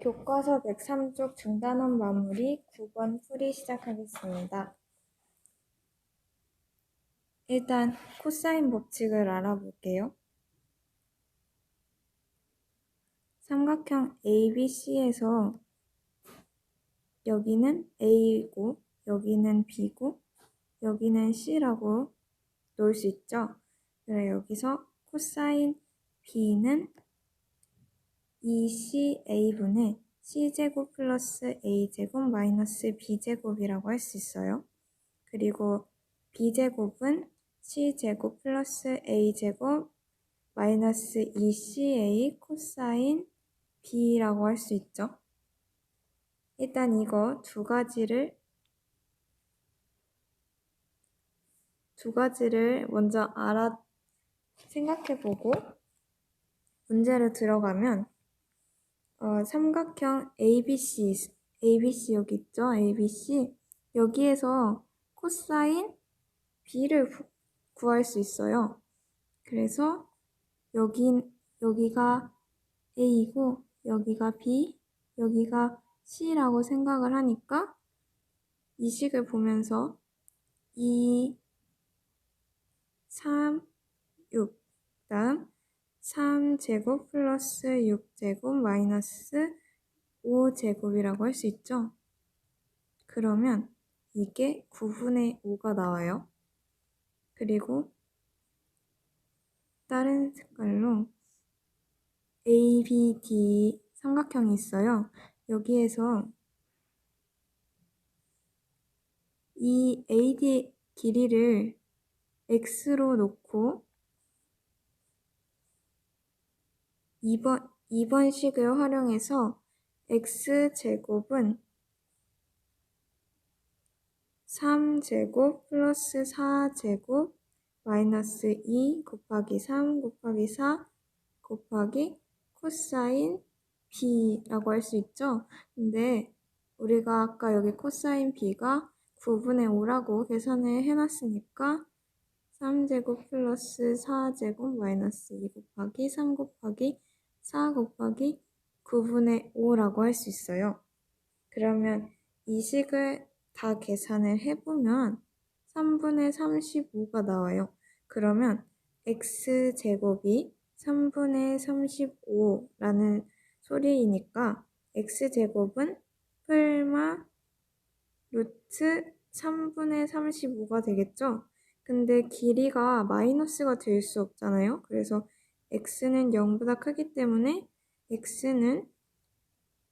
교과서 103쪽 중단원 마무리 9번 풀이 시작하겠습니다. 일단 코사인 법칙을 알아볼게요. 삼각형 ABC에서 여기는 A고 여기는 B고 여기는 C라고 놓을 수 있죠. 그래 여기서 코사인 B는 2CA분의 C제곱 플러스 A제곱 마이너스 B제곱이라고 할 수 있어요. 그리고 B제곱은 C제곱 플러스 A제곱 마이너스 2CA 코사인 B라고 할 수 있죠. 일단 이거 두 가지를 두 가지를 먼저 알아 생각해 보고 문제를 들어가면 어, 삼각형 ABC ABC 여기 있죠? ABC 여기에서 코사인 B를 구할 수 있어요. 그래서 여기 여기가 A이고 여기가 B, 여기가 C라고 생각을 하니까 이 식을 보면서 2, 3, 6 다음 3제곱 플러스 6제곱 마이너스 5제곱이라고 할 수 있죠? 그러면 이게 9분의 5가 나와요. 그리고 다른 색깔로 ABD 삼각형이 있어요. 여기에서 이 AD 길이를 x로 놓고 2번, 2번 식을 활용해서 x제곱은 3제곱 플러스 4제곱 마이너스 2 곱하기 3 곱하기 4 곱하기 코사인 b라고 할 수 있죠. 근데 우리가 아까 여기 코사인 b가 9분의 5라고 계산을 해놨으니까 3제곱 플러스 4제곱 마이너스 2 곱하기 3 곱하기 4 곱하기 9분의 5라고 할 수 있어요. 그러면 이 식을 다 계산을 해보면 3분의 35가 나와요. 그러면 x제곱이 3분의 35라는 소리이니까 x제곱은 풀마 루트 3분의 35가 되겠죠? 근데 길이가 마이너스가 될 수 없잖아요. 그래서 x는 0보다 크기 때문에 x는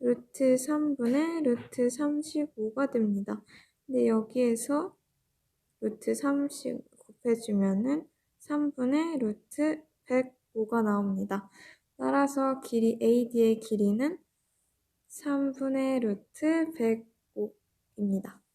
루트 3분의 루트 35가 됩니다. 근데 여기에서 루트 30 곱해주면은 3분의 루트 105가 나옵니다. 따라서 길이 AD의 길이는 3분의 루트 105입니다.